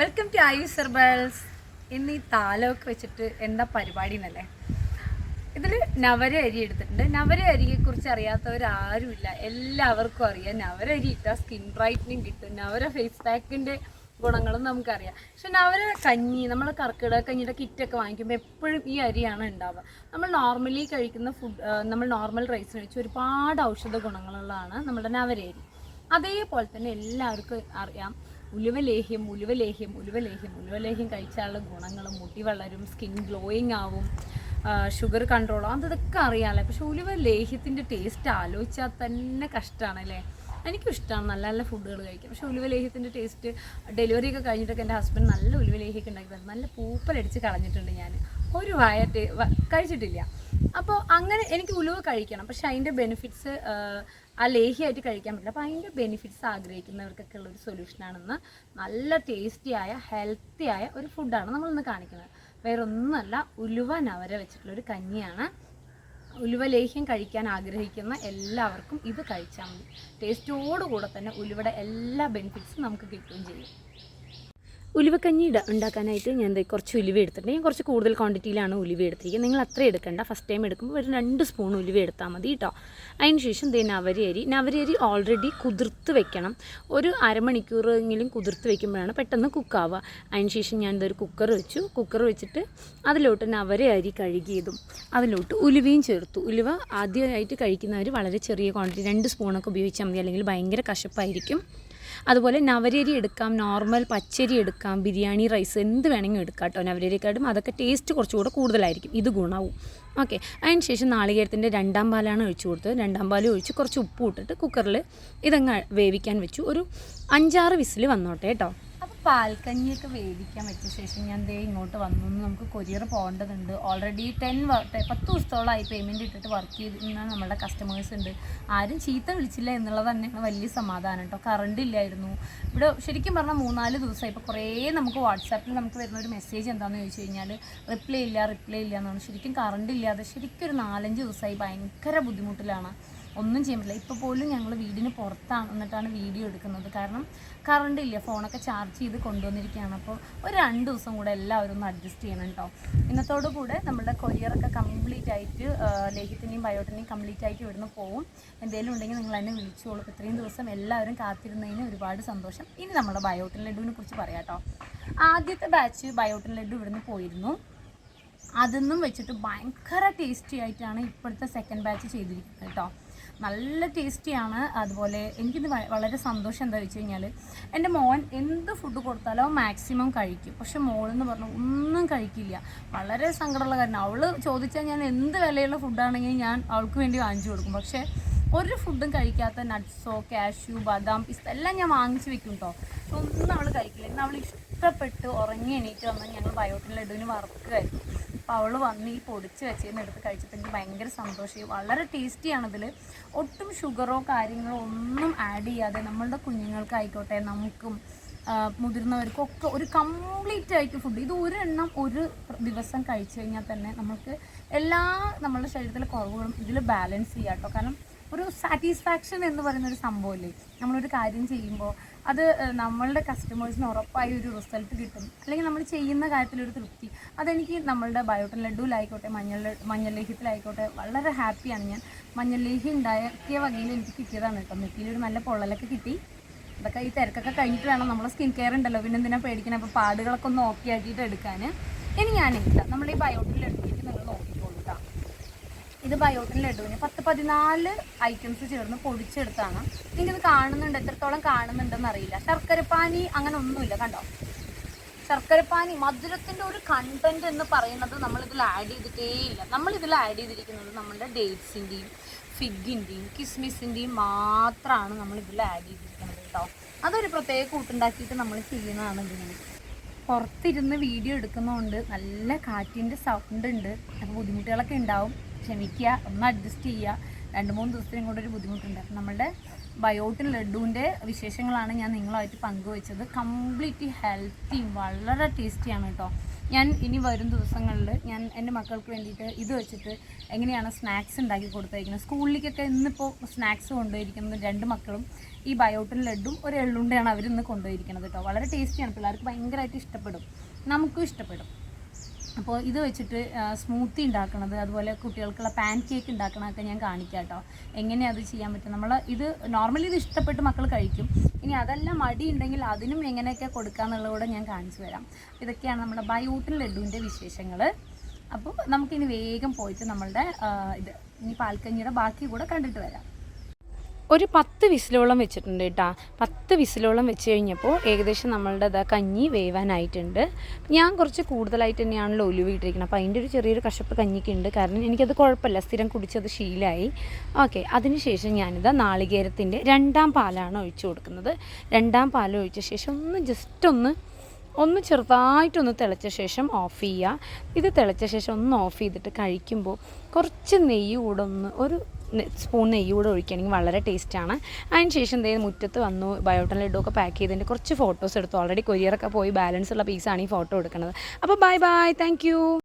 Welcome to ആയുസ് herbals ഇന്ന് ഈ താലമൊക്കെ വെച്ചിട്ട് എന്താ പരിപാടി എന്നല്ലേ ഇതിൽ നവര അരി എടുത്തിട്ടുണ്ട്. നവര അരിയെ കുറിച്ച് അറിയാത്തവരാരുമില്ല. എല്ലാവർക്കും അറിയാം. നവര അരി ഇട്ടാൽ സ്കിൻ ബ്രൈറ്റനിങ് കിട്ടും. നവര ഫേസ് പാക്കിന്റെ ഗുണങ്ങളും നമുക്കറിയാം. പക്ഷെ നവര കഞ്ഞി നമ്മൾ കർക്കിടക കഞ്ഞിയുടെ കിറ്റൊക്കെ വാങ്ങിക്കുമ്പോൾ എപ്പോഴും ഈ അരിയാണ് ഉണ്ടാവുക. നമ്മൾ നോർമലി കഴിക്കുന്ന ഫുഡ് നമ്മൾ നോർമൽ റൈസിന് വെച്ച് ഒരുപാട് ഔഷധ ഗുണങ്ങളുള്ളതാണ് നമ്മുടെ നവര അരി. അതേപോലെ തന്നെ എല്ലാവർക്കും അറിയാം. ഉലുവലേഹ്യം ഉലുവലേഹ്യം ഉലുവലേഹ്യം. ഉലുവലേഹ്യം കഴിച്ചാലുള്ള ഗുണങ്ങൾ മുടി വളരും സ്കിൻ ഗ്ലോയിങ് ആവും ഷുഗർ കൺട്രോൾ അതൊക്കെ അറിയാമല്ലേ പക്ഷെ ഉലുവ ലേഹ്യത്തിന്റെ ടേസ്റ്റ് ആലോചിച്ചാൽ തന്നെ കഷ്ടമാണല്ലേ? എനിക്കും ഇഷ്ടമാണ്. നല്ല നല്ല ഫുഡുകൾ കഴിക്കാം. പക്ഷെ ഉലുവ ലേഹ്യത്തിന്റെ ടേസ്റ്റ് ഡെലിവറി ഒക്കെ കഴിഞ്ഞിട്ടൊക്കെ എന്റെ ഹസ്ബൻഡ് നല്ല ഉലുവ ലേഹ്യമൊക്കെ ഉണ്ടാക്കി തന്നു. നല്ല പൂപ്പലടിച്ച് കളഞ്ഞിട്ടുണ്ട് ഞാൻ. ഒരു വായ കഴിച്ചിട്ടില്ല. അപ്പോൾ അങ്ങനെ എനിക്ക് ഉലുവ കഴിക്കണം. പക്ഷെ അതിന്റെ ബെനിഫിറ്റ്സ് ആ ലേഹിയായിട്ട് കഴിക്കാൻ പറ്റില്ല. അപ്പോൾ അതിന്റെ ബെനിഫിറ്റ്സ് ആഗ്രഹിക്കുന്നവർക്കൊക്കെ ഉള്ളൊരു സൊല്യൂഷനാണെന്ന് നല്ല ടേസ്റ്റിയായ ഹെൽത്തിയായ ഒരു ഫുഡാണ് നമ്മളിന്ന് കാണിക്കുന്നത്. വേറെ ഒന്നല്ല ഉലുവ നവര വെച്ചിട്ടുള്ളൊരു കഞ്ഞിയാണ്. ഉലുവ ലേഹ്യം കഴിക്കാൻ ആഗ്രഹിക്കുന്ന എല്ലാവർക്കും ഇത് കഴിച്ചാൽ മതി. ടേസ്റ്റോടുകൂടെ തന്നെ ഉലുവയുടെ എല്ലാ ബെനിഫിറ്റ്സും നമുക്ക് കിട്ടുകയും ചെയ്യും. ഉലുവക്കഞ്ഞി ഇട ഉണ്ടാക്കാനായിട്ട് ഞാൻ കുറച്ച് ഉലുവ എടുത്തിട്ടുണ്ട്. ഞാൻ കുറച്ച് കൂടുതൽ ക്വാണ്ടിറ്റിയിലാണ് ഉലുവ എടുത്തിരിക്കുന്നത്. നിങ്ങൾ അത്ര എടുക്കേണ്ട. ഫസ്റ്റ് ടൈം എടുക്കുമ്പോൾ ഒരു രണ്ട് സ്പൂൺ ഉലുവ എടുത്താൽ മതി കേട്ടോ അതിന് ശേഷം ദേ നവരയരി നവരയരി ഓൾറെഡി കുതിർത്ത് വെക്കണം. ഒരു അരമണിക്കൂറെങ്കിലും കുതിർത്ത് വെക്കുമ്പോഴാണ് പെട്ടെന്ന് കുക്കാവുക അതിന് ശേഷം ഞാൻ ഇതൊരു കുക്കർ വെച്ചു. കുക്കർ വെച്ചിട്ട് അതിലോട്ട് നവര അരി കഴുകിയതും അതിലോട്ട് ഉലുവയും ചേർത്തു. ഉലുവ ആദ്യമായിട്ട് കഴിക്കുന്നവർ വളരെ ചെറിയ ക്വാണ്ടിറ്റി രണ്ട് സ്പൂണൊക്കെ ഉപയോഗിച്ചാൽ മതി. അല്ലെങ്കിൽ ഭയങ്കര കശപ്പായിരിക്കും. അതുപോലെ നവരരി എടുക്കാം നോർമൽ പച്ചരി എടുക്കാം ബിരിയാണി റൈസ് എന്ത് വേണമെങ്കിലും എടുക്കാം കേട്ടോ. നവരരിക്കാട്ടും അതൊക്കെ ടേസ്റ്റ് കുറച്ചുകൂടെ കൂടുതലായിരിക്കും. ഇത് ഗുണവും. ഓക്കെ അതിന് ശേഷം നാളികേരത്തിന്റെ രണ്ടാം പാലാണ് ഒഴിച്ചു കൊടുത്തത്. രണ്ടാം പാലും ഒഴിച്ച് കുറച്ച് ഉപ്പ് ഇട്ടിട്ട് കുക്കറിൽ ഇതങ്ങ് വേവിക്കാൻ വെച്ചു. ഒരു അഞ്ചാറ് വിസിൽ വന്നോട്ടെ കേട്ടോ. അപ്പോൾ പാൽക്കഞ്ഞിയൊക്കെ വേവിക്കാൻ വെച്ച ശേഷം ഞാൻ ദേ ഇങ്ങോട്ട് വന്നു. നമുക്ക് കൊറിയർ പോകേണ്ടതുണ്ട്. ഓൾറെഡി ടെൻ പത്ത് ദിവസത്തോളമായി പേയ്മെന്റ് ഇട്ടിട്ട് വർക്ക് ചെയ്തിരുന്ന നമ്മളുടെ കസ്റ്റമേഴ്സ് ഉണ്ട്. ആരും ചീത്ത വിളിച്ചില്ല എന്നുള്ളത് തന്നെയാണ് വലിയ സമാധാനം കേട്ടോ കറണ്ട് ഇല്ലായിരുന്നു. ഇവിടെ ശരിക്കും പറഞ്ഞാൽ മൂന്നാൽ ദിവസമായി ഇപ്പോൾ കുറേ നമുക്ക് വാട്സാപ്പിൽ നമുക്ക് വരുന്ന ഒരു മെസ്സേജ് എന്താണെന്ന് ചോദിച്ചു കഴിഞ്ഞാൽ റിപ്ലൈ ഇല്ല റിപ്ലൈ ഇല്ല എന്നാണ്. ശരിക്കും കറണ്ട് ഇല്ലാതെ ശരിക്കും ഒരു നാലഞ്ച് ദിവസമായി ഭയങ്കര ബുദ്ധിമുട്ടിലാണ്. ഒന്നും ചെയ്യാൻ പറ്റില്ല. ഇപ്പോൾ പോലും ഞങ്ങൾ വീടിന് പുറത്താണ് എന്നിട്ടാണ് വീഡിയോ എടുക്കുന്നത്. കാരണം കറണ്ട് ഇല്ല. ഫോണൊക്കെ ചാർജ് ചെയ്ത് കൊണ്ടുവന്നിരിക്കുകയാണ്. അപ്പോൾ ഒരു രണ്ട് ദിവസം കൂടെ എല്ലാവരും ഒന്ന് അഡ്ജസ്റ്റ് ചെയ്യണം കേട്ടോ ഇന്നത്തോടു കൂടെ നമ്മുടെ കൊറിയറൊക്കെ കംപ്ലീറ്റ് ആയിട്ട് ലേഹ്യത്തിന്റെയും ബയോട്ടിന്റെയും കംപ്ലീറ്റ് ആയിട്ട് ഇവിടുന്ന് പോവും. എന്തെങ്കിലും ഉണ്ടെങ്കിൽ നിങ്ങൾ എന്നെ വിളിച്ചോളൂ. ഇത്രയും ദിവസം എല്ലാവരും കാത്തിരുന്നതിന് ഒരുപാട് സന്തോഷം. ഇനി നമ്മുടെ ബയോട്ടിൻ ലഡുവിനെ കുറിച്ച് പറയാം കേട്ടോ ആദ്യത്തെ ബാച്ച് ബയോട്ടിൻ ലഡു ഇവിടുന്ന് പോയിരുന്നു. അതൊന്നും വെച്ചിട്ട് ഭയങ്കര ടേസ്റ്റി ആയിട്ടാണ് ഇപ്പോഴത്തെ സെക്കൻഡ് ബാച്ച് ചെയ്തിരിക്കുന്നത് കേട്ടോ നല്ല ടേസ്റ്റിയാണ്. അതുപോലെ എനിക്കിത് വളരെ സന്തോഷം എന്താ വെച്ച് കഴിഞ്ഞാൽ എന്റെ മോൻ എന്ത് ഫുഡ് കൊടുത്താലും മാക്സിമം കഴിക്കും. പക്ഷെ മോളെന്ന് പറഞ്ഞു ഒന്നും കഴിക്കില്ല. വളരെ സങ്കടമുള്ള കാര്യം. അവൾ ചോദിച്ചാൽ ഞാൻ എന്ത് വിലയുള്ള ഫുഡാണെങ്കിലും ഞാൻ അവൾക്ക് വേണ്ടി വാങ്ങിച്ചു കൊടുക്കും. പക്ഷേ ഒരു ഫുഡും കഴിക്കാത്ത നട്ട്സോ കാഷ്യൂ ബദാം പിസ്ത എല്ലാം ഞാൻ വാങ്ങിച്ചു വെക്കും കേട്ടോ ഒന്നും അവൾ കഴിക്കില്ല. ഇന്ന് അവൾ ഇഷ്ടപ്പെട്ട് ഉറങ്ങി എണീറ്റ് വന്നാൽ ഞങ്ങൾ ബയോട്ടിൻ ലഡുവിന് വറുക്കുമായിരുന്നു അപ്പോൾ അവൾ വന്ന് ഈ പൊടിച്ച് വെച്ചതിന് എടുത്ത് കഴിച്ചപ്പോൾ എനിക്ക് ഭയങ്കര സന്തോഷമായി. വളരെ ടേസ്റ്റിയാണിതിൽ ഒട്ടും ഷുഗറോ കാര്യങ്ങളോ ഒന്നും ആഡ് ചെയ്യാതെ നമ്മളുടെ കുഞ്ഞുങ്ങൾക്കായിക്കോട്ടെ നമുക്കും മുതിർന്നവർക്കും ഒക്കെ ഒരു കംപ്ലീറ്റ് ആയിട്ട് ഫുഡ്. ഇത് ഒരു എണ്ണം ഒരു ദിവസം കഴിച്ചു കഴിഞ്ഞാൽ തന്നെ നമുക്ക് എല്ലാ നമ്മുടെ ശരീരത്തിലെ കുറവുകളും ഇതിൽ ബാലൻസ് ചെയ്യാം കേട്ടോ. കാരണം ഒരു സാറ്റിസ്ഫാക്ഷൻ എന്ന് പറയുന്ന ഒരു സംഭവമില്ലേ? നമ്മളൊരു കാര്യം ചെയ്യുമ്പോൾ അത് നമ്മളുടെ കസ്റ്റമേഴ്സിന് ഉറപ്പായി ഒരു റിസൾട്ട് കിട്ടും. അല്ലെങ്കിൽ നമ്മൾ ചെയ്യുന്ന കാര്യത്തിലൊരു തൃപ്തി അതെനിക്ക് നമ്മളുടെ ബയോട്ടൻ ലഡുവിലായിക്കോട്ടെ മഞ്ഞൾ മഞ്ഞൾ ലേഹ്യത്തിലായിക്കോട്ടെ വളരെ ഹാപ്പിയാണ് ഞാൻ. മഞ്ഞൾ ലേഹ്യം ഉണ്ടാക്കിയ വകയിൽ എനിക്ക് കിട്ടിയതാണ് കേട്ടോ. നെറ്റിയിലൊരു നല്ല പൊള്ളലൊക്കെ കിട്ടി. അതൊക്കെ ഈ തിരക്കൊക്കെ കഴിഞ്ഞിട്ട് വേണം നമ്മൾ സ്കിൻ കെയർ ഉണ്ടല്ലോ. പിന്നെ എന്തിനാ പേടിക്കണം? അപ്പോൾ പാടുകളൊക്കെ ഒന്ന് ഓക്കെ ആക്കിയിട്ട് എടുക്കാൻ ഇനി ഞാൻ ഇട്ടാം നമ്മൾ ഈ ബയോട്ടിൻ ലഡുവിലേക്ക് നിങ്ങൾ നോക്കിക്കോളൂ ഇത് ബയോട്ടിൻ ലഡുവിന് പത്ത് പതിനാല് ഐറ്റംസ് ചേർന്ന് പൊടിച്ചെടുത്താണ്. നിങ്ങൾക്കിത് കാണുന്നുണ്ട്? എത്രത്തോളം കാണുന്നുണ്ടെന്ന് അറിയില്ല. ശർക്കരപ്പാനി അങ്ങനെ ഒന്നുമില്ല കണ്ടോ? ശർക്കരപ്പാനി മധുരത്തിന്റെ ഒരു കണ്ടന്റ് എന്ന് പറയുന്നത് നമ്മൾ ഇതിൽ ആഡ് ചെയ്തിട്ടേ ഇല്ല. നമ്മൾ ഇതിൽ ആഡ് ചെയ്തിരിക്കുന്നത് നമ്മുടെ ഡേറ്റ്സിന്റെയും ഫിഗിന്റെയും കിസ്മിസിന്റെയും മാത്രമാണ് നമ്മൾ ഇതിൽ ആഡ് ചെയ്തിരിക്കുന്നത് കേട്ടോ. അതൊരു പ്രത്യേക കൂട്ടുണ്ടാക്കിയിട്ട് നമ്മൾ ചെയ്യുന്നതാണ് ഇതിന് പുറത്തിരുന്ന് വീഡിയോ എടുക്കുന്നതുകൊണ്ട് നല്ല കാറ്റിന്റെ സൗണ്ട് ഉണ്ട്. അപ്പോൾ ബുദ്ധിമുട്ടുകളൊക്കെ ഉണ്ടാവും. ക്ഷമിക്കുക ഒന്ന് അഡ്ജസ്റ്റ് ചെയ്യുക. രണ്ട് മൂന്ന് ദിവസത്തിനും കൂടെ ഒരു ബുദ്ധിമുട്ടുണ്ട്. അപ്പം നമ്മളുടെ ബയോട്ടിൻ ലഡുവിന്റെ വിശേഷങ്ങളാണ് ഞാൻ നിങ്ങളുമായിട്ട് പങ്കുവച്ചത്. കംപ്ലീറ്റ്ലി ഹെൽത്തി വളരെ ടേസ്റ്റിയാണ് കേട്ടോ. ഞാൻ ഇനി വരും ദിവസങ്ങളിൽ ഞാൻ എന്റെ മക്കൾക്ക് വേണ്ടിയിട്ട് ഇത് വെച്ചിട്ട് എങ്ങനെയാണ് സ്നാക്സ് ഉണ്ടാക്കി കൊടുത്തേക്കുന്നത്. സ്കൂളിലേക്കൊക്കെ ഇന്നിപ്പോൾ സ്നാക്സ് കൊണ്ടുപോയിരിക്കുന്നത് രണ്ട് മക്കളും ഈ ബയോട്ടിൻ ലഡും ഒരു എള്ളുണ്ടയാണ് അവരിന്ന് കൊണ്ടുപോയിരിക്കുന്നത് കേട്ടോ. വളരെ ടേസ്റ്റിയാണ് പിള്ളേർക്ക് ഭയങ്കരമായിട്ട് ഇഷ്ടപ്പെടും. നമുക്കും ഇഷ്ടപ്പെടും. അപ്പോൾ ഇത് വെച്ചിട്ട് സ്മൂത്തി ഉണ്ടാക്കണത് അതുപോലെ കുട്ടികൾക്കുള്ള പാൻ കേക്ക് ഉണ്ടാക്കണതൊക്കെ ഞാൻ കാണിക്കാം കേട്ടോ എങ്ങനെ അത് ചെയ്യാൻ പറ്റും? നമ്മൾ ഇത് നോർമലി ഇത് ഇഷ്ടപ്പെട്ട് മക്കൾ കഴിക്കും. ഇനി അതെല്ലാം മടി ഉണ്ടെങ്കിൽ അതിനും എങ്ങനെയൊക്കെ കൊടുക്കാന്നുള്ളതുകൂടെ ഞാൻ കാണിച്ചു തരാം. ഇതൊക്കെയാണ് നമ്മുടെ ബയോട്ടിൻ ലഡുവിന്റെ വിശേഷങ്ങൾ അപ്പോൾ നമുക്കിനി വേഗം പോയിട്ട് നമ്മളുടെ ഇത് ഇനി പാൽക്കഞ്ഞിയുടെ ബാക്കി കൂടെ കണ്ടിട്ട് വരാം. ഒരു പത്ത് വിസിലോളം വെച്ചിട്ടുണ്ട് കേട്ടോ പത്ത് വിസിലോളം വെച്ച് കഴിഞ്ഞപ്പോൾ ഏകദേശം നമ്മളുടെ ഇതാ കഞ്ഞി വേവാനായിട്ടുണ്ട്. ഞാൻ കുറച്ച് കൂടുതലായിട്ട് തന്നെയാണല്ലോ ഒലിവ് ഇട്ടിരിക്കുന്നത് അപ്പോൾ അതിന്റെ ഒരു ചെറിയൊരു കഷപ്പ് കഞ്ഞിക്ക് ഉണ്ട് കാരണം എനിക്കത് കുഴപ്പമില്ല. സ്ഥിരം കുടിച്ചത് ശീലമായി ഓക്കെ. അതിനുശേഷം ഞാനിതാ നാളികേരത്തിന്റെ രണ്ടാം പാലാണ് ഒഴിച്ചു കൊടുക്കുന്നത്. രണ്ടാം പാൽ ഒഴിച്ച ശേഷം ഒന്ന് ജസ്റ്റ് ഒന്ന് ഒന്ന് ചെറുതായിട്ടൊന്ന് തിളച്ച ശേഷം ഓഫ് ചെയ്യുക. ഇത് തിളച്ച ശേഷം ഒന്ന് ഓഫ് ചെയ്തിട്ട് കഴിക്കുമ്പോൾ കുറച്ച് നെയ്യ് കൂടെ ഒന്ന് ഒരു സ്പൂൺ നെയ്യ് കൂടെ ഒഴിക്കുകയാണെങ്കിൽ വളരെ ടേസ്റ്റാണ് അതിന് ശേഷം ദേ മുറ്റത്ത് വന്നു. ബയോട്ടൺ ലഡുവൊക്കെ പാക്ക് ചെയ്തതിന്റെ കുറച്ച് ഫോട്ടോസ് എടുത്തു. ഓൾറെഡി കൊരിയറൊക്കെ പോയി. ബാലൻസ് ഉള്ള പീസാണ് ഈ ഫോട്ടോ എടുക്കുന്നത്. അപ്പോൾ ബൈ ബൈ താങ്ക്